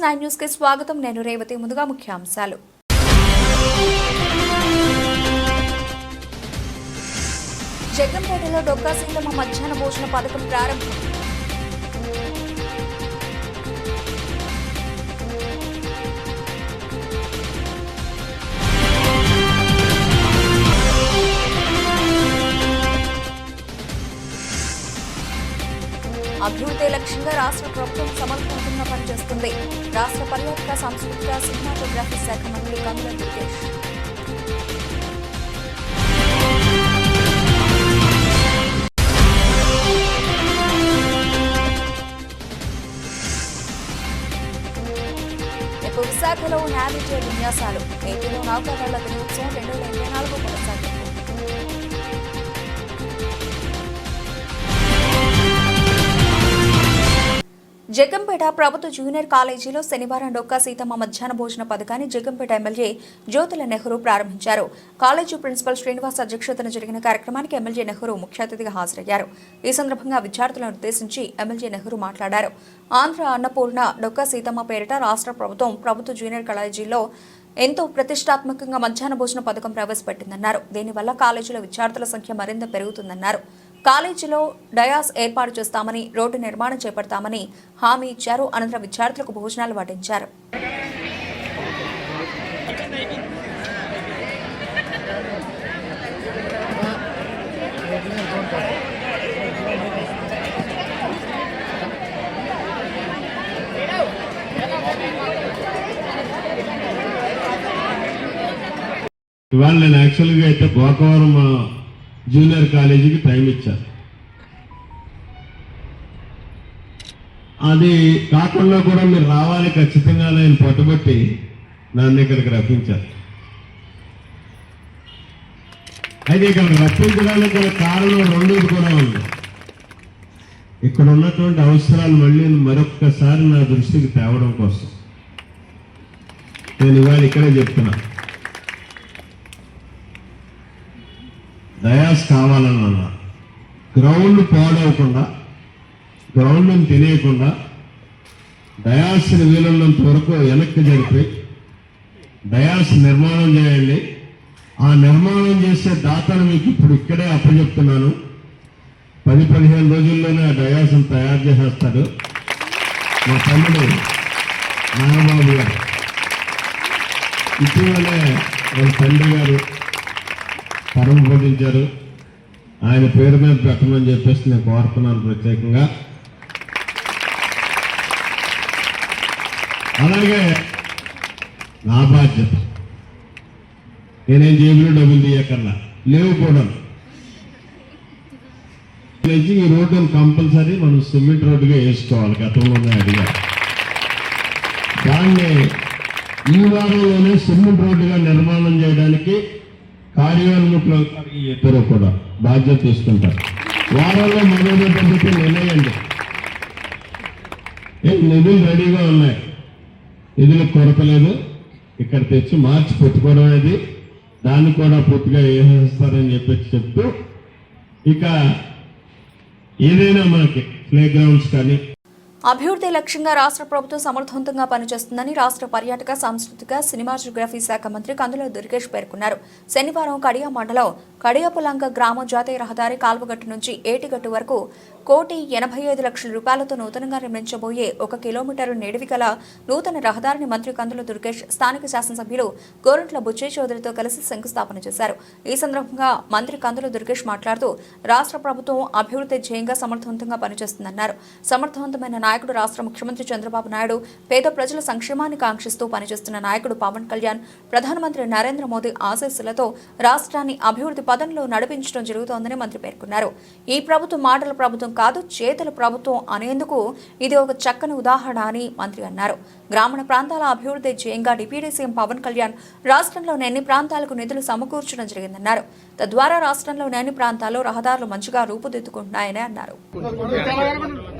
TVS nine న్యూస్కి స్వాగతం. నేను రేవతి. ముందుగా ముఖ్యాంశాలు. జగ్గంపేటలో డొక్కా సీతమ్మ మధ్యాహ్న భోజన పథకం ప్రారంభం. అభివృద్ధి లక్ష్యంగా రాష్ట్ర ప్రభుత్వం సమర్పంగా పనిచేస్తుంది రాష్ట్ర పర్యాటక సాంస్కృతిక సినిమాటోగ్రఫీ శాఖ మంత్రి కమల దుర్గేష్. విశాఖలో నావిజే విన్యాసాలు. ఏపీలో నౌకాదళ దినోత్సవం రెండు వేల ఇరవై నాలుగు జగంపేట ప్రభుత్వ జూనియర్ కాలేజీలో శనివారం డొక్కా సీతమ్మ మధ్యాహ్న భోజన పథకాన్ని జగంపేట ఎమ్మెల్యే జ్యోతుల నెహ్రూ ప్రారంభించారు. కాలేజీ ప్రిన్సిపల్ శ్రీనివాస్ అధ్యక్షతన జరిగిన కార్యక్రమానికి ఎమ్మెల్యే నెహ్రూ ముఖ్య అతిథిగా హాజరయ్యారు. ఈ సందర్భంగా విద్యార్థులను ఉద్దేశించి ఎమ్మెల్యే నెహ్రూ మాట్లాడారు. ఆంధ్ర అన్నపూర్ణ డొక్కా సీతమ్మ పేరిట రాష్ట్ర ప్రభుత్వం ప్రభుత్వ జూనియర్ కాలేజీలో ఎంతో ప్రతిష్టాత్మకంగా మధ్యాహ్న భోజన పథకం ప్రవేశపెట్టిందన్నారు. దీనివల్ల కాలేజీలో విద్యార్థుల సంఖ్య మరింత పెరుగుతుందన్నారు. కాలేజీలో డయాస్ ఏర్పాటు చేస్తామని రోడ్డు నిర్మాణం చేపడతామని హామీ ఇచ్చారు. అనంతరం విద్యార్థులకు భోజనాలు వాటించారు ఇవాళ నేను యాక్చువల్గా అయితే గోకవరం జూనియర్ కాలేజీకి టైం ఇచ్చారు. అది కాకుండా కూడా మీరు రావాలి ఖచ్చితంగా నేను పట్టుబట్టి నన్ను ఇక్కడికి రప్పించారు. అయితే ఇక్కడ రప్పించడానికి గల కారణం రెండు కూడా ఉంది. ఇక్కడ ఉన్నటువంటి అవసరాలు మళ్ళీ మరొక్కసారి నా దృష్టికి తేవడం కోసం. నేను ఇవాళ ఇక్కడే చెప్తున్నాను డయాస్ కావాలని అన్నా గ్రౌండ్ పాడవకుండా గ్రౌండ్ని తెలియకుండా డయాస్ని వీలున్నంత వరకు వెనక్కి జరిపి డయాస్ నిర్మాణం చేయండి. ఆ నిర్మాణం చేసే దాతను మీకు ఇప్పుడు ఇక్కడే అప్పచెప్తున్నాను. పది పదిహేను రోజుల్లోనే ఆ డయాస్ను తయారు చేసేస్తాడు. మా తమ్ముడు నాగబాబు గారు. ఇటీవలే వాళ్ళ తండ్రి గారు పరమ పొందించారు ఆయన పేరు మీద పెట్టమని చెప్పేసి నేను కోరుతున్నాను ప్రత్యేకంగా. అలాగే నా బాధ్యత. నేనేం జేబులో డబ్బులు తీయకన్నా లేవు కూడా. నుంచి ఈ రోడ్డును కంపల్సరీ మనం సిమెంట్ రోడ్డుగా వేసుకోవాలి గతంలోనే అడిగా దాన్ని ఈ వారంలోనే సిమెంట్ రోడ్డుగా నిర్మాణం చేయడానికి కార్యాలయంలో ఇద్దరు కూడా బాధ్యత తీసుకుంటారు. వారంలో మొదటి పద్ధతి నిర్ణయండి ఏ నిధులు రెడీగా ఉన్నాయి. నిధులు కొరత లేదు ఇక్కడ తెచ్చి మార్చి పెట్టుకోవడం అనేది దాన్ని కూడా పూర్తిగా వేసేస్తారని చెప్పేసి చెప్తూ ఇక ఏదైనా మనకి ప్లే గ్రౌండ్స్ కానీ అభివృద్ధి లక్ష్యంగా రాష్ట్ర ప్రభుత్వం సమర్థవంతంగా పనిచేస్తుందని రాష్ట్ర పర్యాటక సాంస్కృతిక సినిమాటోగ్రఫీ శాఖ మంత్రి కందుల దుర్గేష్ పేర్కొన్నారు. శనివారం కడియా మండలం కడియాపులంక గ్రామ జాతీయ రహదారి కాల్వగట్టు నుంచి ఏటిగట్టు వరకు కోటి ఎనభై ఐదు లక్షల రూపాయలతో నూతనంగా నిర్మించబోయే ఒక కిలోమీటరు నిడివి గల నూతన రహదారిని మంత్రి కందుల దుర్గేష్ స్థానిక శాసనసభ్యులు గోరంట్ల బుచ్చే చౌదరితో కలిసి శంకుస్థాపన చేశారు. ఈ సందర్భంగా మంత్రి కందుల దుర్గేష్ మాట్లాడుతూ రాష్ట్ర ప్రభుత్వం అభివృద్ధి ధ్యేయంగా సమర్థవంతంగా పనిచేస్తుందన్నారు. సమర్థవంతమైన నాయకుడు రాష్ట్ర ముఖ్యమంత్రి చంద్రబాబు నాయుడు పేద ప్రజల సంక్షేమాన్ని కాంక్షిస్తూ పనిచేస్తున్న నాయకుడు పవన్ కళ్యాణ్ ప్రధానమంత్రి నరేంద్ర మోదీ ఆశీస్సులతో రాష్ట్రాన్ని అభివృద్ధి పదంలో నడిపించడం జరుగుతోందని మంత్రి పేర్కొన్నారు. ఈ ప్రభుత్వం మాటల ప్రభుత్వం కాదు చేతుల ప్రభుత్వం అనేందుకు ఇది ఒక చక్కని ఉదాహరణ అని మంత్రి అన్నారు. గ్రామీణ ప్రాంతాల అభివృద్ధి జయంగా డిప్యూటీ సీఎం పవన్ కళ్యాణ్ రాష్ట్రంలోని అన్ని ప్రాంతాలకు నిధులు సమకూర్చడం జరిగిందన్నారు. తద్వారా రాష్ట్రంలోని అన్ని ప్రాంతాల్లో రహదారులు మంచిగా రూపుదిద్దుకుంటున్నాయని అన్నారు.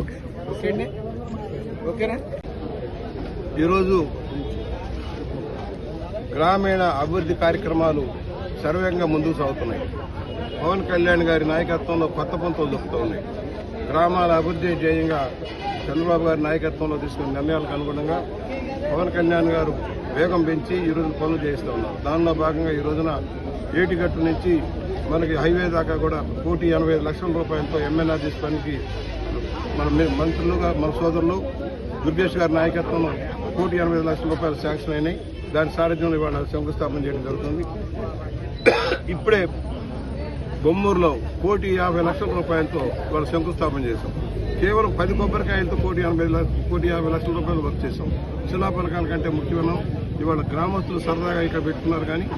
ఓకే. ఓకే అండి. ఓకేనా? ఈరోజు గ్రామీణ అభివృద్ధి కార్యక్రమాలు సర్వేగంగా ముందుకు సాగుతున్నాయి. పవన్ కళ్యాణ్ గారి నాయకత్వంలో కొత్త పంతులు దొరుకుతూ ఉన్నాయి. గ్రామాల అభివృద్ధి ధ్యేయంగా చంద్రబాబు గారి నాయకత్వంలో తీసుకున్న నిర్ణయాలకు అనుగుణంగా పవన్ కళ్యాణ్ గారు వేగం పెంచి ఈ రోజు పనులు చేస్తూ ఉన్నారు. దానిలో భాగంగా ఈ రోజున ఏటిగట్టు నుంచి మనకి హైవే దాకా కూడా కోటి ఎనభై ఐదు లక్షల రూపాయలతో ఎంఎన్ఆర్జీస్ పనికి మన మీ- మంత్రులుగా మన సోదరులు దుర్గేష్ గారి నాయకత్వంలో కోటి ఎనభై ఐదు లక్షల రూపాయలు శాంక్షన్ అయినాయి. దాని సారథ్యంలో ఇవాళ శంకుస్థాపన చేయడం జరుగుతుంది. ఇప్పుడే బొమ్మూరులో కోటి యాభై లక్షల రూపాయలతో వాళ్ళు శంకుస్థాపన చేశాం. కేవలం పది కొబ్బరికాయలతో కోటి ఎనభై లక్ష- కోటి యాభై లక్షల రూపాయలు వర్క్ చేశాం. శిలా పథకాల కంటే ముఖ్యమైన ఇవాళ గ్రామస్తులు సరదాగా ఇక్కడ పెట్టుకున్నారు కానీ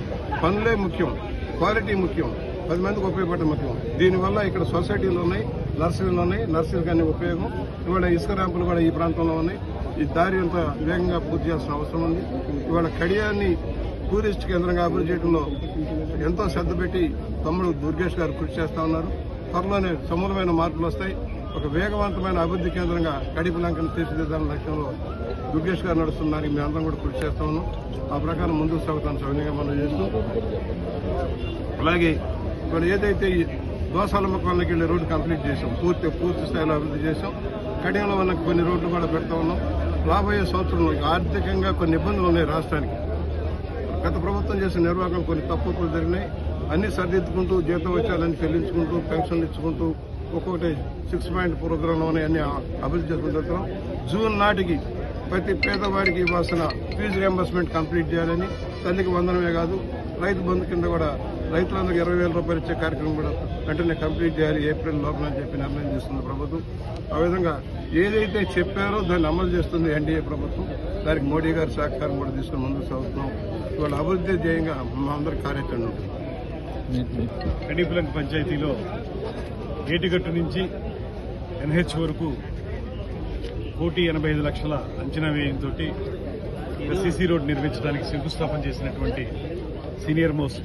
పనులే ముఖ్యం క్వాలిటీ ముఖ్యం. పది మందికి ఉపయోగపడే మొత్తం. దీనివల్ల ఇక్కడ సొసైటీలు ఉన్నాయి నర్సరీలు ఉన్నాయి. నర్సరీలకు అన్ని ఉపయోగం. ఇవాళ ఇసుక ర్యాంపులు కూడా ఈ ప్రాంతంలో ఉన్నాయి. ఈ దారి అంత వేగంగా పూర్తి చేయాల్సిన అవసరం ఉంది. ఇవాళ కడియాన్ని టూరిస్ట్ కేంద్రంగా అభివృద్ధి చేయడంలో ఎంతో శ్రద్ధ పెట్టి తమ్ముడు దుర్గేష్ గారు కృషి చేస్తా ఉన్నారు. త్వరలోనే సమూలమైన మార్పులు వస్తాయి. ఒక వేగవంతమైన అభివృద్ధి కేంద్రంగా కడిపి లంకను తీర్చిదిద్దాలన్న లక్ష్యంలో దుర్గేష్ గారు నడుస్తున్నారు. మేము అందరం కూడా కృషి చేస్తా ఉన్నాం. ఆ ప్రకారం ముందుకు సాగుతాను సవినీయంగా మనం చేస్తూ. అలాగే ఇప్పుడు ఏదైతే దోసాల ముఖంలోకి వెళ్ళి వెళ్ళే రోడ్డు కంప్లీట్ చేసాం పూర్తి పూర్తి స్థాయిలో అభివృద్ధి చేసాం కడియంలో ఉన్న కొన్ని రోడ్లు కూడా పెడతా ఉన్నాం. రాబోయే సంవత్సరంలో ఆర్థికంగా కొన్ని ఇబ్బందులు ఉన్నాయి రాష్ట్రానికి. గత ప్రభుత్వం చేసిన నిర్వాహకం కొన్ని తప్పులు జరిగినాయి. అన్ని సరిదిద్దుకుంటూ జీతం వచ్చాలని చెల్లించుకుంటూ పెన్షన్లు ఇచ్చుకుంటూ ఒక్కొక్కటి సిక్స్ పాయింట్ ప్రోగ్రామ్ అన్ని అభివృద్ధి చేసుకుంటున్నాం జూన్ నాటికి ప్రతి పేదవాడికి ఇవ్వాల్సిన ఫీజు రియంబర్స్మెంట్ కంప్లీట్ చేయాలని తల్లికి వందనమే కాదు రైతు బంధు కింద కూడా రైతులందరికీ ఇరవై వేల రూపాయలు ఇచ్చే కార్యక్రమం కూడా వెంటనే కంప్లీట్ చేయాలి ఏప్రిల్ లోపల అని చెప్పి నిర్ణయం చేస్తుంది ప్రభుత్వం. ఆ విధంగా ఏదైతే చెప్పారో దాన్ని అమలు చేస్తుంది ఎన్డీఏ ప్రభుత్వం. దానికి మోడీ గారి సహకారం కూడా తీసుకుని ముందుకు సాగుతున్నాం. ఇవాళ అభివృద్ధి ధ్యేయంగా మా అందరి కార్యాచరణ ఉంటుంది. పంచాయతీలో ఏటిగట్టు నుంచి ఎన్హెచ్ వరకు కోటి ఎనభై ఐదు లక్షల అంచనా వ్యయంతో సీసీ రోడ్ నిర్మించడానికి శంకుస్థాపన చేసినటువంటి సీనియర్ మోస్ట్.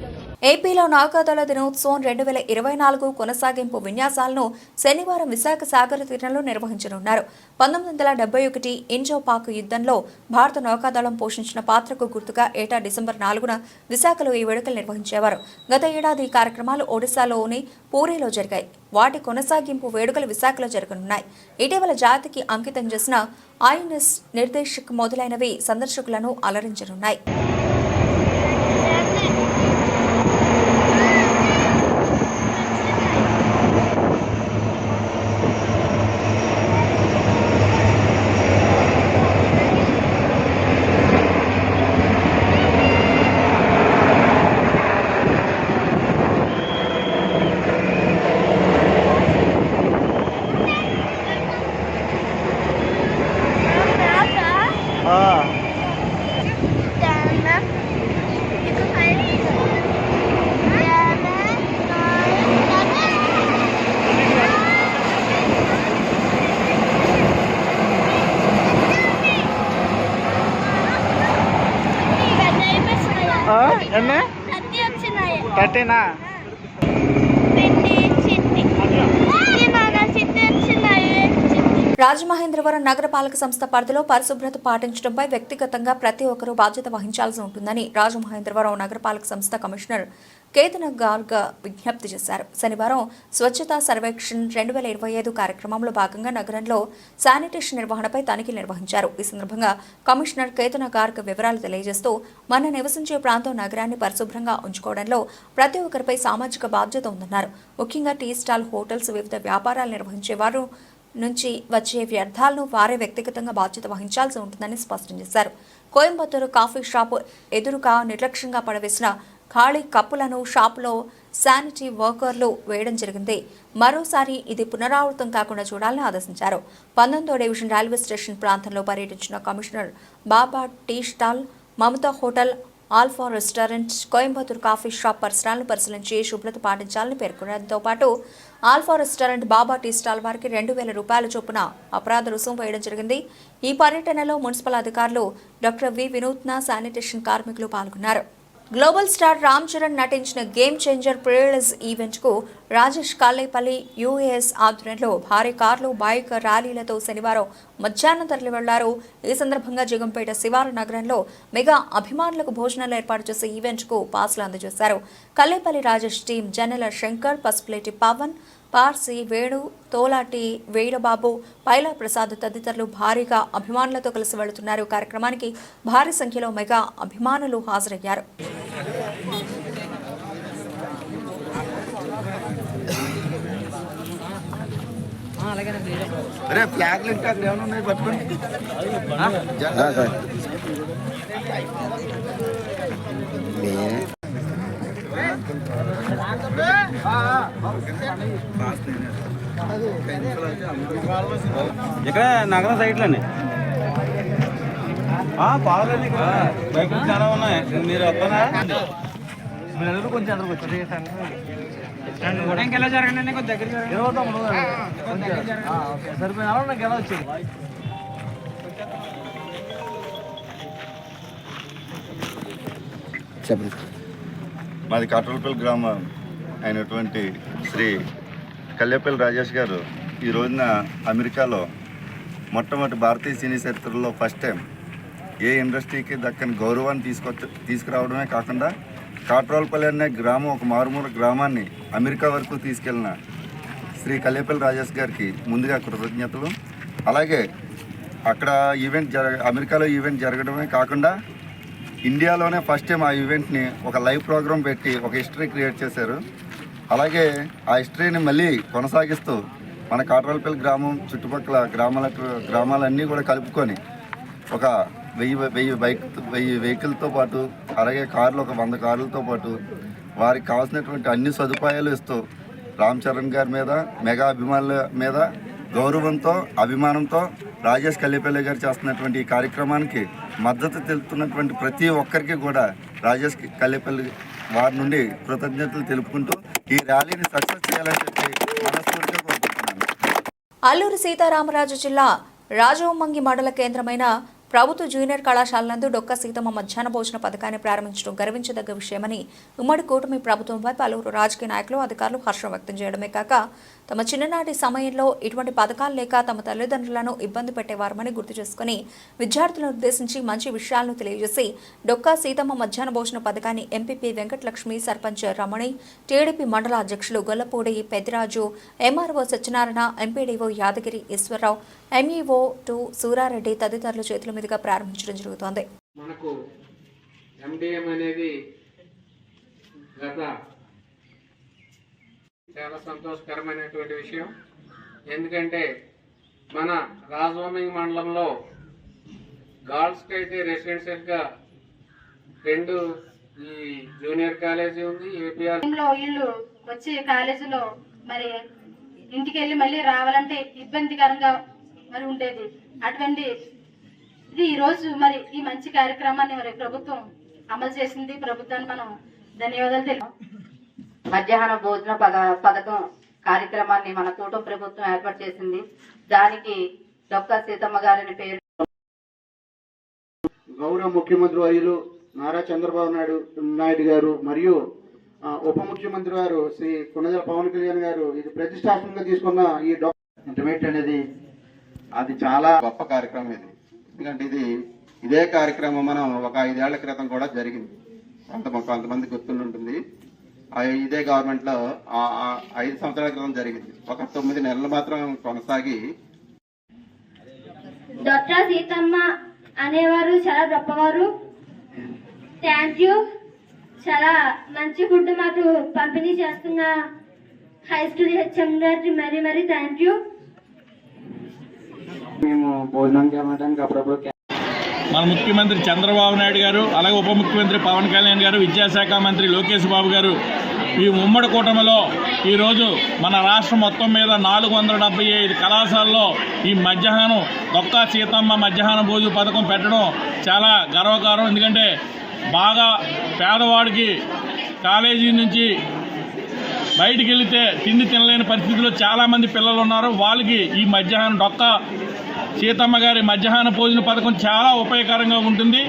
ఏపీలో నాగాదళ దినోత్సవం రెండు వేల ఇరవై నాలుగు కొనసాగింపు విన్యాసాలను శనివారం విశాఖ సాగర తీరంలో నిర్వహించనున్నారు. పంతొమ్మిది వందల డెబ్బై ఒకటి ఇంజో పాక్ యుద్ధంలో భారత నౌకాదళం పోషించిన పాత్రకు గుర్తుగా ఏటా డిసెంబర్ నాలుగున విశాఖలో ఈ వేడుకలు నిర్వహించేవారు. గత ఏడాది ఈ కార్యక్రమాలు ఒడిశాలోని పూరిలో జరిగాయి. వాటి కొనసాగింపు వేడుకలు విశాఖలో జరగనున్నాయి. ఇటీవల జాతికి అంకితం చేసిన ఐఎన్ఎస్ నిర్దేశక్ మొదలైనవి సందర్శకులను అలరించనున్నాయి. రాజమహేంద్రవరం నగరపాలక సంస్థ పరిధిలో పరిశుభ్రత పాటించడంపై వ్యక్తిగతంగా ప్రతి ఒక్కరూ బాధ్యత వహించాల్సి ఉంటుందని రాజమహేంద్రవరం నగరపాలక సంస్థ కమిషనర్ కేతన గార్గ విజ్ఞప్తి చేశారు. శనివారం స్వచ్ఛతా సర్వేక్షణ్ రెండు వేల ఇరవై ఐదు కార్యక్రమంలో భాగంగా నగరంలో శానిటేషన్ నిర్వహణపై తనిఖీ నిర్వహించారు. ఈ సందర్భంగా కమిషనర్ కేతన గార్గ్ వివరాలు తెలియజేస్తూ మన నివసించే ప్రాంతం నగరాన్ని పరిశుభ్రంగా ఉంచుకోవడంలో ప్రతి ఒక్కరిపై సామాజిక బాధ్యత ఉందన్నారు. ముఖ్యంగా టీ స్టాల్ హోటల్స్ వివిధ వ్యాపారాలు నిర్వహించేవారు నుంచి వచ్చే వ్యర్థాలను వారే వ్యక్తిగతంగా బాధ్యత వహించాల్సి ఉంటుందని స్పష్టం చేశారు. కోయంబత్తూరు కాఫీ షాపు ఎదురుగా నిర్లక్ష్యంగా పడవేసిన ఖాళీ కప్పులను షాపులో శానిటరీ వర్కర్లు వేయడం జరిగింది. మరోసారి ఇది పునరావృతం కాకుండా చూడాలని ఆదేశించారు. పంతొమ్మిదో డివిజన్ రైల్వే స్టేషన్ ప్రాంతంలో పర్యటించిన commissioner Baba tea stall Mamata hotel Alpha restaurant Coimbatore coffee shop పరిసరాలను పరిశీలించి శుభ్రత పాటించాలని పేర్కొనడంతో పాటు Alpha restaurant Baba tea stall వారికి రెండు వేల రూపాయల చొప్పున అపరాధ రుసుము వేయడం జరిగింది. ఈ పర్యటనలో మున్సిపల్ అధికారులు డాక్టర్ వి వినూత్న శానిటేషన్ కార్మికులు పాల్గొన్నారు. గ్లోబల్ స్టార్ రామ్ చరణ్ నటించిన గేమ్ చేంజర్ ప్రిలిజ్ ఈవెంట్కు రాజేష్ కాలేపల్లి యూఏఎస్ ఆధ్వర్యంలో భారీ కార్లు బైక్ ర్యాలీలతో శనివారం మధ్యాహ్నం తరలి వెళ్ళారు. ఈ సందర్భంగా జగంపేట శివారు నగరంలో మెగా అభిమానులకు భోజనాలు ఏర్పాటు చేసే ఈవెంట్కు పాసులు అందజేశారు. కల్లేపల్లి రాజేష్ టీం జనరల్ శంకర్ పసుపులేటి పవన్ పార్సి వేణు తోలాటి వేణుబాబు పైలా ప్రసాద్ తదితరులు భారీగా అభిమానులతో కలిసి వెళుతున్నారు. కార్యక్రమానికి భారీ సంఖ్యలో మెగా అభిమానులు హాజరయ్యారు. అరే ఫ్లాగ్లు ఇంకా అక్కడ ఏమైనా ఉన్నాయి? పట్టుకోండి ఇక్కడ నగరం సైట్లోనే ఇక్కడ. బైకులు చాలా ఉన్నాయి. మీరు వస్తారా? మీరు కొంచెం ఎదురు ఇంకెలా జరగండి కొంచెం దగ్గర ఇరవై తొమ్మిది సరిపోయిన అలా నాకు ఎలా వచ్చింది చెప్పండి. మాది కాట్రలపల్లి గ్రామం. అయినటువంటి శ్రీ కల్లేపల్లి రాజేష్ గారు ఈ రోజున అమెరికాలో మొట్టమొదటి భారతీయ సినీ చరిత్రలో ఫస్ట్ టైం ఏ ఇండస్ట్రీకి దక్కని గౌరవాన్ని తీసుకొచ్చ తీసుకురావడమే కాకుండా కాట్రోల్పల్లి అనే గ్రామం ఒక మారుమూల గ్రామాన్ని అమెరికా వరకు తీసుకెళ్ళిన శ్రీ కల్లేపల్లి రాజేష్ గారికి ముందుగా కృతజ్ఞతలు. అలాగే అక్కడ ఈవెంట్ జరగ అమెరికాలో ఈవెంట్ జరగడమే కాకుండా ఇండియాలోనే ఫస్ట్ టైం ఆ ఈవెంట్ని ఒక లైవ్ ప్రోగ్రామ్ పెట్టి ఒక హిస్టరీ క్రియేట్ చేశారు. అలాగే ఆ హిస్టరీని మళ్ళీ కొనసాగిస్తూ మన కాట్రాలపల్లి గ్రామం చుట్టుపక్కల గ్రామాల గ్రామాలన్నీ కూడా కలుపుకొని ఒక వెయ్యి వెయ్యి బైక్ వెయ్యి వెహికల్తో పాటు అలాగే కార్లు ఒక వంద కార్లతో పాటు వారికి కావాల్సినటువంటి అన్ని సదుపాయాలు ఇస్తూ రామ్ చరణ్ గారి మీద మెగా అభిమానుల మీద గౌరవంతో అభిమానంతో రాజేష్ కల్లేపల్లి గారు చేస్తున్నటువంటి ఈ కార్యక్రమానికి మద్దతు తెలుపుతున్నటువంటి ప్రతి ఒక్కరికి కూడా రాజేష్ కల్లేపల్లి వారి నుండి కృతజ్ఞతలు తెలుపుకుంటూ ఈ ర్యాలీని సక్సెస్ చేయాలని చెప్పి మనస్ఫూర్తిగా కోరుకుంటున్నాను. అల్లూరు సీతారామరాజు జిల్లా రాజవమ్మంగి మండల కేంద్రమైన ప్రభుత్వ జూనియర్ కళాశాల నందు డొక్క సీతమ్మ మధ్యాహ్న భోజన పథకాన్ని ప్రారంభించడం గర్వించదగ్గ విషయమని ఉమ్మడి కూటమి ప్రభుత్వంపై పలువురు రాజకీయ నాయకులు అధికారులు హర్షం వ్యక్తం చేయడమే కాక తమ చిన్ననాటి సమయంలో ఇటువంటి పథకాలు లేక తమ తల్లిదండ్రులను ఇబ్బంది పెట్టేవారమని గుర్తు చేసుకుని విద్యార్థులను ఉద్దేశించి మంచి విషయాలను తెలియజేసి డొక్కా సీతమ్మ మధ్యాహ్న భోజన పథకాన్ని ఎంపీపీ వెంకటలక్ష్మి సర్పంచ్ రమణి టీడీపీ మండల అధ్యక్షులు Gollapudi Peddiraju MRO Satyanarayana MPDO Yadagiri Eswararao MEO two Surareddy తదితరుల చేతుల మీదుగా ప్రారంభించడం జరుగుతోంది. మనకు ఎండిఎం అనేది గత చాలా సంతోషకరమైనటువంటి విషయం. ఎందుకంటే మన రాజవోమింగ్ మండలంలో గర్ల్స్కి అయితే రెసిడెన్షియల్గా రెండు ఈ జూనియర్ కాలేజీ ఉంది ఏపీఆర్ ఇల్లు వచ్చి కాలేజీలో మరి ఇంటికి వెళ్ళి మళ్ళీ రావాలంటే ఇబ్బందికరంగా మరి ఉండేది. అటువంటి ఇది ఈరోజు మరి ఈ మంచి కార్యక్రమాన్ని మరి ప్రభుత్వం అమలు చేసింది. ప్రభుత్వాన్ని మనం ధన్యవాదాలు తెలుపు మధ్యాహ్న భోజన పద పథకం కార్యక్రమాన్ని మన కూటమి ప్రభుత్వం ఏర్పాటు చేసింది. దానికి డొక్కా సీతమ్మ గారిని పేరు. గౌరవ ముఖ్యమంత్రి వర్యులు నారా చంద్రబాబు నాయుడు నాయుడు గారు మరియు ఉప ముఖ్యమంత్రి గారు శ్రీ కొనజల పవన్ కళ్యాణ్ గారు ఇది ప్రతిష్టాత్మకంగా తీసుకున్న ఈ ఇంటర్మీడియట్ అనేది అది చాలా గొప్ప కార్యక్రమం ఇది. ఎందుకంటే ఇది ఇదే కార్యక్రమం మనం ఒక ఐదేళ్ళ క్రితం కూడా జరిగింది. కొంత కొంతమంది గుర్తుండి ఉంటుంది. ఆ ఇదే గవర్నమెంట్లో ఆ ఆ ఐదు సంవత్సరాల క్రితం జరిగింది. ఒక తొమ్మిది నెలలు మాత్రం కొనసాగి డాక్టర్ సీతమ్మ అనేవారు చాలా గొప్పవారు. థ్యాంక్ యూ చాలా మంచి ఫుడ్ మాకు పంపిణీ చేస్తున్న హై స్కూల్ హెచ్ఎం గారికి మరీ మరీ థ్యాంక్ యూ మేము భోజనం చేయడానికి అప్పుడప్పుడు మన ముఖ్యమంత్రి చంద్రబాబు నాయుడు గారు అలాగే ఉప ముఖ్యమంత్రి పవన్ కళ్యాణ్ గారు విద్యాశాఖ మంత్రి లోకేష్ బాబు గారు ఈ ఉమ్మడి కూటమిలో ఈరోజు మన రాష్ట్రం మొత్తం మీద నాలుగు వందల డెబ్బై ఐదు కళాశాలలో ఈ మధ్యాహ్నం దొక్కా సీతమ్మ మధ్యాహ్న భోజన పథకం పెట్టడం చాలా గర్వకారం ఎందుకంటే బాగా పేదవాడికి కాలేజీ నుంచి బయటికి వెళితే తిండి తినలేని పరిస్థితిలో చాలామంది పిల్లలు ఉన్నారు. వాళ్ళకి ఈ మధ్యాహ్నం డొక్క సీతమ్మ గారి మధ్యాహ్న భోజన పథకం చాలా ఉపయోగకరంగా ఉంటుంది.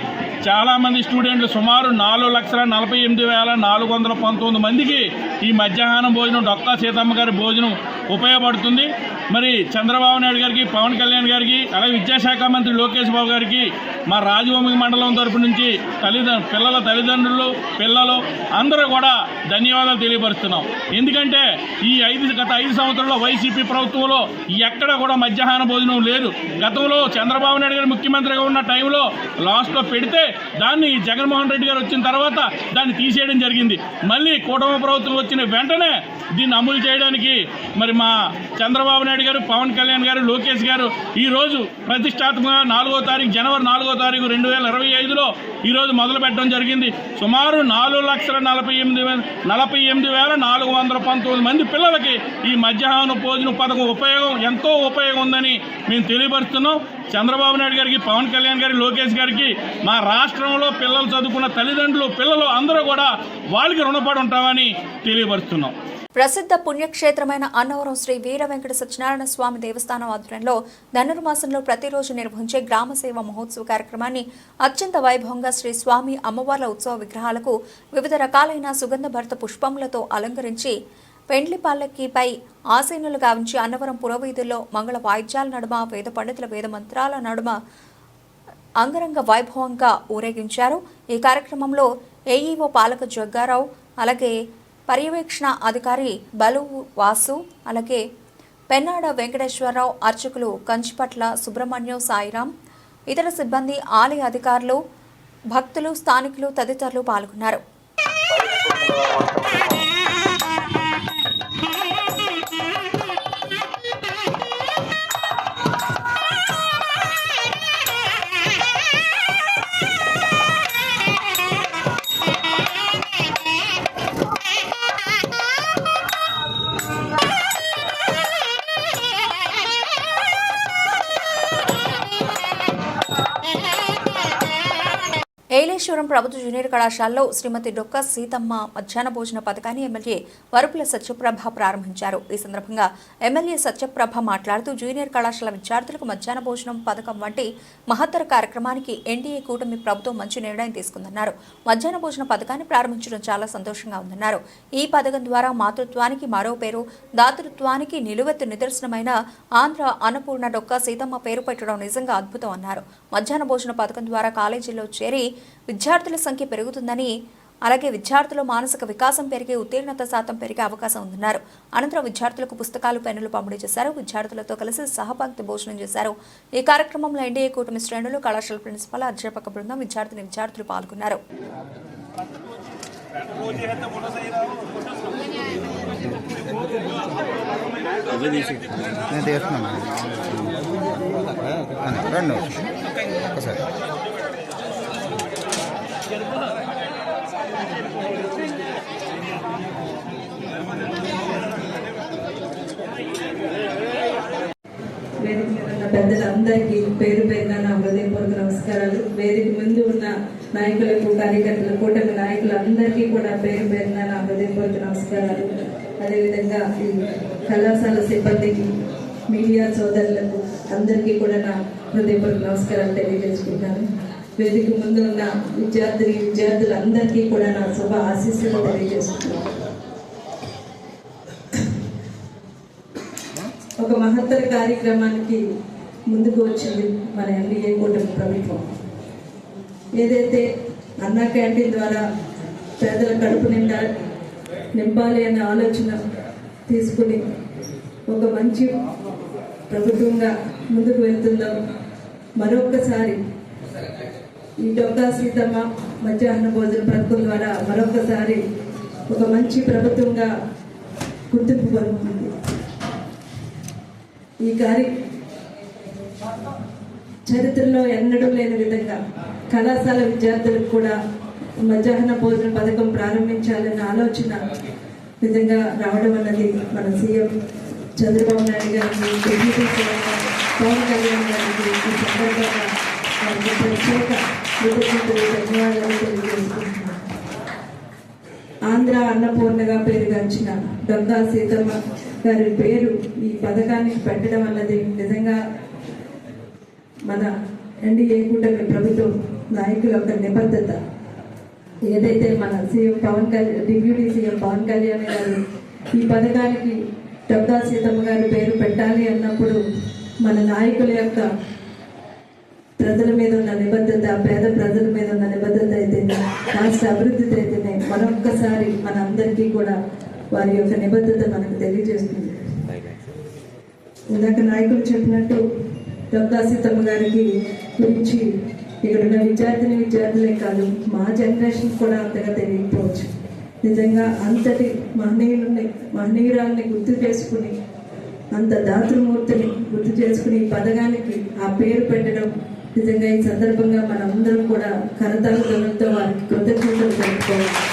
చాలామంది స్టూడెంట్లు సుమారు నాలుగు లక్షల నలభై ఎనిమిది వేల నాలుగు వందల పంతొమ్మిది మందికి ఈ మధ్యాహ్నం భోజనం డొక్కా సీతమ్మ గారి భోజనం ఉపయోగపడుతుంది. మరి చంద్రబాబు నాయుడు గారికి పవన్ కళ్యాణ్ గారికి అలాగే విద్యాశాఖ మంత్రి లోకేష్ బాబు గారికి మా రాజభూమి మండలం తరపు నుంచి తల్లిదండ్రులు పిల్లల తల్లిదండ్రులు పిల్లలు అందరూ కూడా ధన్యవాదాలు తెలియపరుస్తున్నాం. ఎందుకంటే ఈ ఐదు గత ఐదు సంవత్సరాల్లో వైసీపీ ప్రభుత్వంలో ఎక్కడ కూడా మధ్యాహ్న భోజనం లేదు. గతంలో చంద్రబాబు నాయుడు గారు ముఖ్యమంత్రిగా ఉన్న టైంలో లాస్ట్లో పెడితే దాన్ని జగన్మోహన్ రెడ్డి గారు వచ్చిన తర్వాత దాన్ని తీసేయడం జరిగింది. మళ్ళీ కూటమి ప్రభుత్వం వచ్చిన వెంటనే దీన్ని అమలు చేయడానికి మరి మా చంద్రబాబు నాయుడు గారు పవన్ కళ్యాణ్ గారు లోకేష్ గారు ఈరోజు ప్రతిష్టాత్మకంగా నాలుగో తారీఖు జనవరి నాలుగో తారీఖు రెండు వేల ఇరవై ఐదులో ఈరోజు మొదలు పెట్టడం జరిగింది. సుమారు నాలుగు లక్షల నలభై ఎనిమిది వేల నలభై ఎనిమిది వేల నాలుగు వందల పంతొమ్మిది మంది పిల్లలకి ఈ మధ్యాహ్న భోజన పథకం ఉపయోగం ఎంతో ఉపయోగం ఉందని మేము తెలియపరుస్తున్నాం. చంద్రబాబు నాయుడు గారికి పవన్ కళ్యాణ్ గారికి లోకేష్ గారికి మా రాష్ట్రంలో పిల్లలు చదువుకున్న తల్లిదండ్రులు పిల్లలు అందరూ కూడా వాళ్ళకి రుణపడి ఉంటామని తెలియపరుస్తున్నాం. ప్రసిద్ధ పుణ్యక్షేత్రమైన అన్నవరం శ్రీ వీర వెంకట సత్యనారాయణ స్వామి దేవస్థానం ఆధ్వర్యంలో ధనుర్మాసంలో ప్రతిరోజు నిర్వహించే గ్రామ సేవ మహోత్సవ కార్యక్రమాన్ని అత్యంత వైభవంగా శ్రీ స్వామి అమ్మవార్ల ఉత్సవ విగ్రహాలకు వివిధ రకాలైన సుగంధ భరిత పుష్పములతో అలంకరించి పెండ్లి పల్లకీపై ఆసీనులు గావించి అన్నవరం పురవీధుల్లో మంగళ వాయిద్యాల నడుమ వేద పండితుల వేద మంత్రాల నడుమ అంగరంగ వైభవంగా ఊరేగించారు. ఈ కార్యక్రమంలో ఏఈఓ పాలక జగ్గారావు అలాగే పర్యవేక్షణ అధికారి బలు వాసు అలాగే పెన్నాడ వెంకటేశ్వరరావు అర్చకులు కంచిపట్ల సుబ్రహ్మణ్యం సాయిరాం ఇతర సిబ్బంది ఆలయ అధికారులు భక్తులు స్థానికులు తదితరులు పాల్గొన్నారు. ఏలేశ్వరం ప్రభుత్వ జూనియర్ కళాశాలలో శ్రీమతి డొక్క సీతమ్మ మధ్యాహ్న భోజన పథకాన్ని ఎమ్మెల్యే వరుపుల సత్యప్రభ ప్రారంభించారు. ఈ సందర్భంగా ఎమ్మెల్యే సత్యప్రభ మాట్లాడుతూ జూనియర్ కళాశాల విద్యార్థులకు మధ్యాహ్న భోజనం పథకం వంటి మహత్తర కార్యక్రమానికి ఎన్డీఏ కూటమి ప్రభుత్వం మంచి నిర్ణయం తీసుకుందన్నారు. మధ్యాహ్న భోజన పథకాన్ని ప్రారంభించడం చాలా సంతోషంగా ఉందన్నారు. ఈ పథకం ద్వారా మాతృత్వానికి మరో పేరు దాతృత్వానికి నిలువెత్తు నిదర్శనమైన ఆంధ్ర అన్నపూర్ణ డొక్క సీతమ్మ పేరు పెట్టడం నిజంగా అద్భుతం అన్నారు. మధ్యాహ్న భోజన పథకం ద్వారా కాలేజీలో చేరి విద్యార్థుల సంఖ్య పెరుగుతుందని అలాగే విద్యార్థుల మానసిక వికాసం పెరిగే ఉత్తీర్ణత శాతం పెరిగే అవకాశం ఉందన్నారు. అనంతరం విద్యార్థులకు పుస్తకాలు పెన్నులు పంపిణీ చేశారు. విద్యార్థులతో కలిసి సహపంక్తి భోజనం చేశారు. ఈ కార్యక్రమంలో ఎన్డీఏ కూటమి శ్రేణులు కళాశాల ప్రిన్సిపల్ అధ్యాపక బృందం విద్యార్థిని విద్యార్థులు పాల్గొన్నారు. రెండు ఒకసారి వేదిక మీద ఉన్న పెద్దలందరికీ పేరు పేరున నా హృదయపూర్వక నమస్కారాలు. వేదిక ముందు ఉన్న నాయకులకు కార్యకర్తలు కూటమి నాయకులు అందరికీ కూడా పేరు పేరున నా హృదయపూర్వక నమస్కారాలు. అదేవిధంగా ఈ కళాశాల సిబ్బందికి మీడియా సోదరులకు అందరికీ కూడా నా హృదయపూర్వక నమస్కారాలు తెలియజేసుకుంటాను. వేదిక ముందు ఉన్న విద్యార్థి విద్యార్థులందరికీ కూడా నా శుభ ఆశీస్సులు తెలియజేస్తున్నాను. ఒక మహత్తర కార్యక్రమానికి ముందుకు వచ్చింది మన ఎన్డీఏ కూటమి ప్రభుత్వం. ఏదైతే అన్నా క్యాంటీన్ ద్వారా పేదల కడుపు నిండా నింపాలి అనే ఆలోచన తీసుకుని ఒక మంచి ప్రభుత్వంగా ముందుకు వెళ్తుందో మరొక్కసారి ఈ డొక్కా సీతమ్మ మధ్యాహ్న భోజన పథకం ద్వారా మరొకసారి ఒక మంచి ప్రభుత్వంగా గుర్తింపు పొందుతుంది. ఈ కార్య చరిత్రలో ఎన్నడూ లేని విధంగా కళాశాల విద్యార్థులకు కూడా మధ్యాహ్న భోజన పథకం ప్రారంభించాలన్న ఆలోచన నిజంగా రావడం అన్నది మన సీఎం చంద్రబాబు నాయుడు గారికి గారు, పవన్ కళ్యాణ్ గారికి ఈ సందర్భంగా వారికి ప్రత్యేక కృతజ్ఞతలు ధన్యవాదాలు తెలియజేసుకుంటున్నాను ఆంధ్ర అన్నపూర్ణగా పేరుగాంచిన దొంగ సీతమ్మ గారి పేరు ఈ పథకానికి పెట్టడం అన్నది నిజంగా మన ఎన్డీఏ కూటమి ప్రభుత్వం నాయకుల యొక్క నిబద్ధత. ఏదైతే మన CM Pawan Kalyan deputy CM Pawan Kalyan గారు ఈ పథకానికి డొక్కా సీతమ్మ గారి పేరు పెట్టాలి అన్నప్పుడు మన నాయకుల యొక్క ప్రజల మీద ఉన్న నిబద్ధత పేద ప్రజల మీద ఉన్న నిబద్ధత అయితేనే రాష్ట్ర అభివృద్ధి అయితేనే మరొక్కసారి మన అందరికీ కూడా వారి యొక్క నిబద్ధత మనకు తెలియజేస్తుంది. ఇందాక నాయకులు చెప్పినట్టు డొక్కా సీతమ్మ గారికి గురించి ఇక్కడ ఉన్న విద్యార్థిని విద్యార్థులే కాదు మా జనరేషన్ కూడా అంతగా తెలియకపోవచ్చు. నిజంగా అంతటి మహనీయులని మహనీయురాల్ని గుర్తు చేసుకుని అంత దాతృమూర్తిని గుర్తు చేసుకుని ఈ పథకానికి ఆ పేరు పెట్టడం నిజంగా ఈ సందర్భంగా మనందరం కూడా కరతాలు గమనంతో వారికి కృతజ్ఞతలు తెలుపుకోవాలి.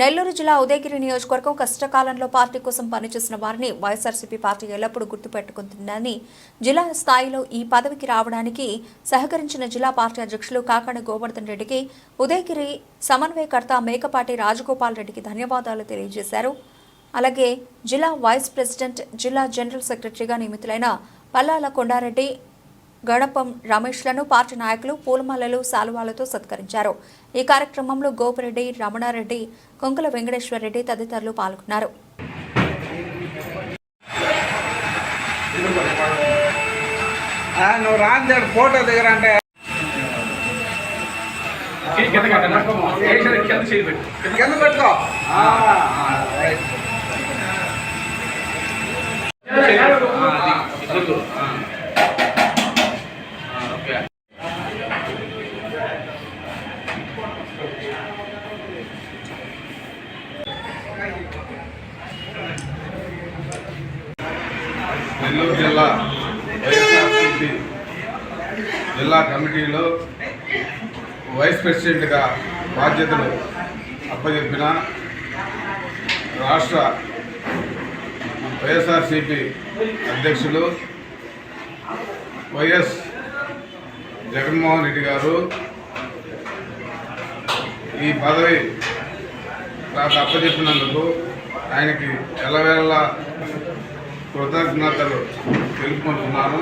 నెల్లూరు జిల్లా ఉదయగిరి నియోజకవర్గం కష్టకాలంలో పార్టీ కోసం పనిచేసిన వారిని వైఎస్ఆర్సీపీ పార్టీ ఎల్లప్పుడూ గుర్తుపెట్టుకుంటుందని జిల్లా స్థాయిలో ఈ పదవికి రావడానికి సహకరించిన జిల్లా పార్టీ అధ్యక్షులు కాకాణి గోవర్ధన్ రెడ్డికి ఉదయగిరి సమన్వయకర్త మేకపాటి రాజగోపాల్ రెడ్డికి ధన్యవాదాలు తెలియజేశారు. అలాగే జిల్లా వైస్ ప్రెసిడెంట్ జిల్లా జనరల్ సెక్రటరీగా నియమితులైన పల్లాల కొండారెడ్డి గడపం రమేష్లను పార్టీ నాయకులు పూలమాలలు శాలువాలతో సత్కరించారు. ఈ కార్యక్రమంలో గోపిరెడ్డి రమణారెడ్డి కొంకుల వెంకటేశ్వరరెడ్డి తదితరులు పాల్గొన్నారు. నువ్వు రాందేడు ఫోటో దగ్గర అంటే కింద పెట్టుకో జిల్లా వైఎస్ఆర్సీపీ జిల్లా కమిటీలో వైస్ ప్రెసిడెంట్గా బాధ్యతలు అప్పచెప్పిన రాష్ట్ర వైఎస్ఆర్సీపీ అధ్యక్షులు వైఎస్ జగన్మోహన్ రెడ్డి గారు. ఈ పదవి నాకు అప్పచెప్పినందుకు ఆయనకి ఎల్లవేళలా కృతజ్ఞతలు తెలుపుకుంటున్నాను.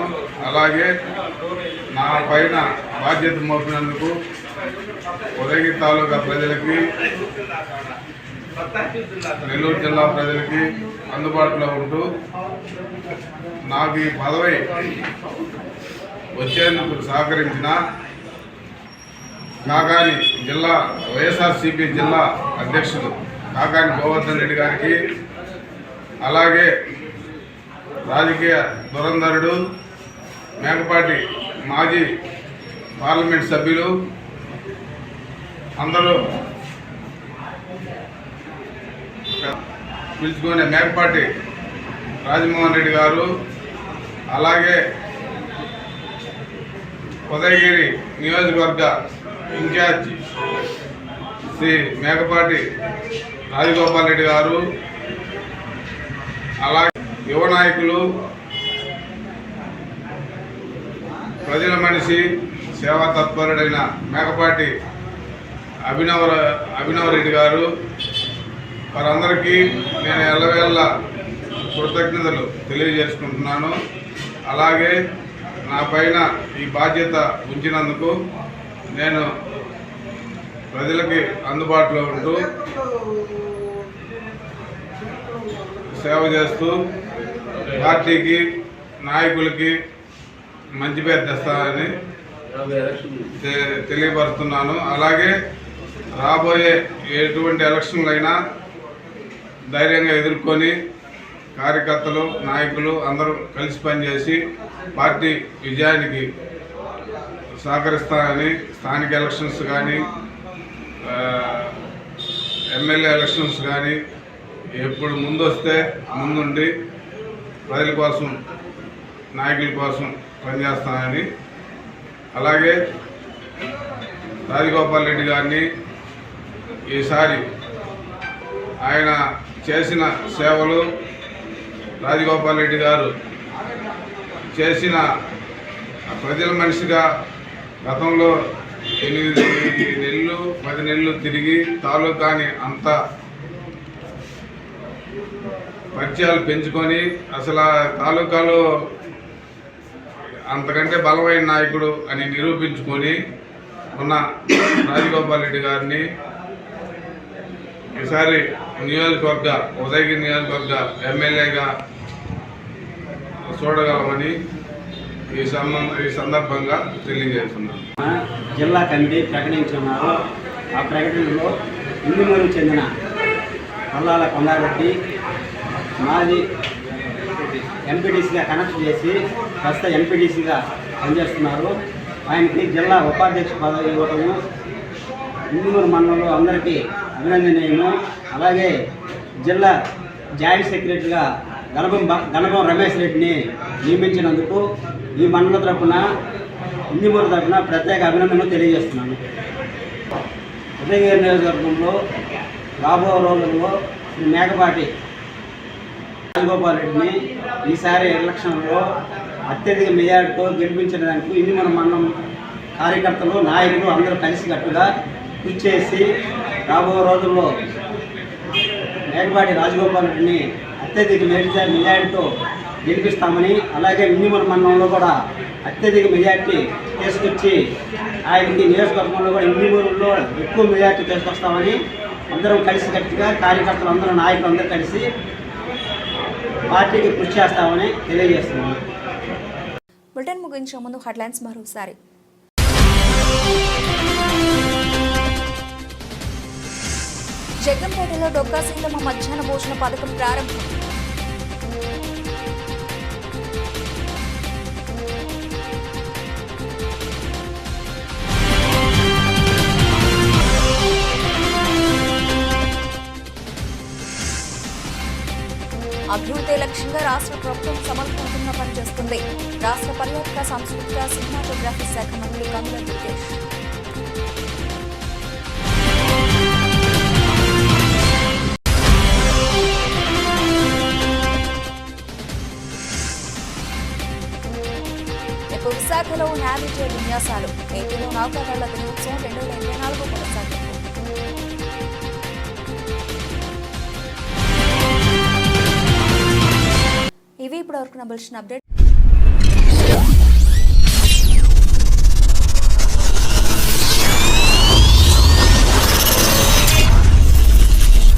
అలాగే నా పైన బాధ్యత మోపినందుకు ఉదయగిరి తాలూకా ప్రజలకి నెల్లూరు జిల్లా ప్రజలకి అందుబాటులో ఉంటూ నాకు ఈ పదవి వచ్చేందుకు సహకరించిన కాకాని జిల్లా వైఎస్ఆర్సీపీ జిల్లా అధ్యక్షుడు కాకాని గోవర్ధన్ రెడ్డి గారికి అలాగే రాజకీయ దురంధరుడు మేకపాటి మాజీ పార్లమెంట్ సభ్యులు అందరూ పిలుచుకునే మేకపాటి రాజమోహన్ రెడ్డి గారు అలాగే ఉదయగిరి నియోజకవర్గ ఇన్ఛార్జ్ శ్రీ మేకపాటి రాజగోపాల్ రెడ్డి గారు అలాగే యువ నాయకులు ప్రజల మనిషి సేవా తత్పరుడైన మేకపాటి అభినవ అభినవరెడ్డి గారు. వారందరికీ నేను ఎల్లవేళ్ళ కృతజ్ఞతలు తెలియజేసుకుంటున్నాను. అలాగే నా పైన ఈ బాధ్యత ఉంచినందుకు నేను ప్రజలకి అందుబాటులో ఉంటూ సేవ చేస్తూ పార్టీకి నాయకులకి మంచి పేరు తెస్తానని తె- తెలియపరుస్తున్నాను. అలాగే రాబోయే ఎటువంటి ఎలక్షన్లైనా ధైర్యంగా ఎదుర్కొని కార్యకర్తలు నాయకులు అందరూ కలిసి పనిచేసి పార్టీ విజయానికి సహకరిస్తానని స్థానిక ఎలక్షన్స్ కానీ ఎమ్మెల్యే ఎలక్షన్స్ కానీ ఎప్పుడు ముందు వస్తే ముందుండి ప్రజల కోసం నాయకుల కోసం పనిచేస్తానని. అలాగే రాజగోపాల్ రెడ్డి గారిని ఈసారి ఆయన చేసిన సేవలు రాజగోపాల్ రెడ్డి గారు చేసిన ప్రజల మనిషిగా గతంలో ఎనిమిది నెలలు పది నెలలు తిరిగి తాలూకాని అంతా పరిచయాలు పెంచుకొని అసలు తాలూకాలో అంతకంటే బలమైన నాయకుడు అని నిరూపించుకొని ఉన్న రాజగోపాల్ రెడ్డి గారిని ఈసారి నియోజకవర్గ ఉదయగిరి నియోజకవర్గ ఎమ్మెల్యేగా చూడగలమని ఈ సంబంధ ఈ సందర్భంగా తెలియజేస్తున్నాను. జిల్లా కమిటీ ప్రకటించున్నారు ఆ ప్రకటనలో ఇందుమూరు చెందిన పల్లాల కొండారెడ్డి మాది ఎంపీటీసీగా కనెక్ట్ చేసి ప్రస్తుత ఎంపీటీసీగా పనిచేస్తున్నారు. ఆయనకి జిల్లా ఉపాధ్యక్ష పదవి ఇవ్వటము. ఇందుమూరు మండలంలో అందరికీ అభినందనీయము. అలాగే జిల్లా జాయింట్ సెక్రటరీగా గణపం బ- గణపం రమేష్ రెడ్డిని నియమించినందుకు ఈ మండల తరపున ఇందిమూరు తరఫున ప్రత్యేక అభినందనలు తెలియజేస్తున్నాను. ఉదయగిరి నియోజకవర్గంలో రాబో రోజుల్లో మేకపాటి రాజగోపాల్ రెడ్డిని ఈసారి ఎలక్షన్లో అత్యధిక మెజార్టీతో గెలిపించడానికి ఇది మన మనం కార్యకర్తలు నాయకులు అందరూ కలిసికట్టుగా కృషి చేసి రాబో రోజుల్లో మేకపాటి రాజగోపాల్ రెడ్డిని అత్యధిక మెజార్టీ మెజార్టీతో గెలిపిస్తామని అలాగే మినిమం మండలంలో కూడా అత్యధిక మెజార్టీ తీసుకొచ్చి ఆయనకి నియోజకవర్గంలో కూడా ఇందిమూరులో ఎక్కువ మెజార్టీ తీసుకొస్తామని అందరం కలిసికట్టుగా కార్యకర్తలు అందరూ నాయకులు అందరూ కలిసి పార్టీకి కృషి చేస్తామని తెలియజేస్తున్నాను బులెటిన్ ముగించే ముందు హెడ్లైన్స్ మరోసారి. జగన్పేటలో డొక్కా సింగమ్మ మధ్యాహ్న భోజన పథకం ప్రారంభం. లక్ష్యంగా రాష్ట్ర ప్రభుత్వం సమర్థవంతంగా పనిచేస్తుంది. రాష్ట్ర పర్యాటక సాంస్కృతిక సినిమాటోగ్రఫీ శాఖ మంత్రి కమల దుర్గేష్. విశాఖలో నావిజే విన్యాసాలు. ఏపీలో నౌకాదళ దినోత్సవం రెండు వేల ఇరవై నాలుగు కొనసాగింది ఇవి ఇప్పటివరకు నా బులెటిన్ అప్డేట్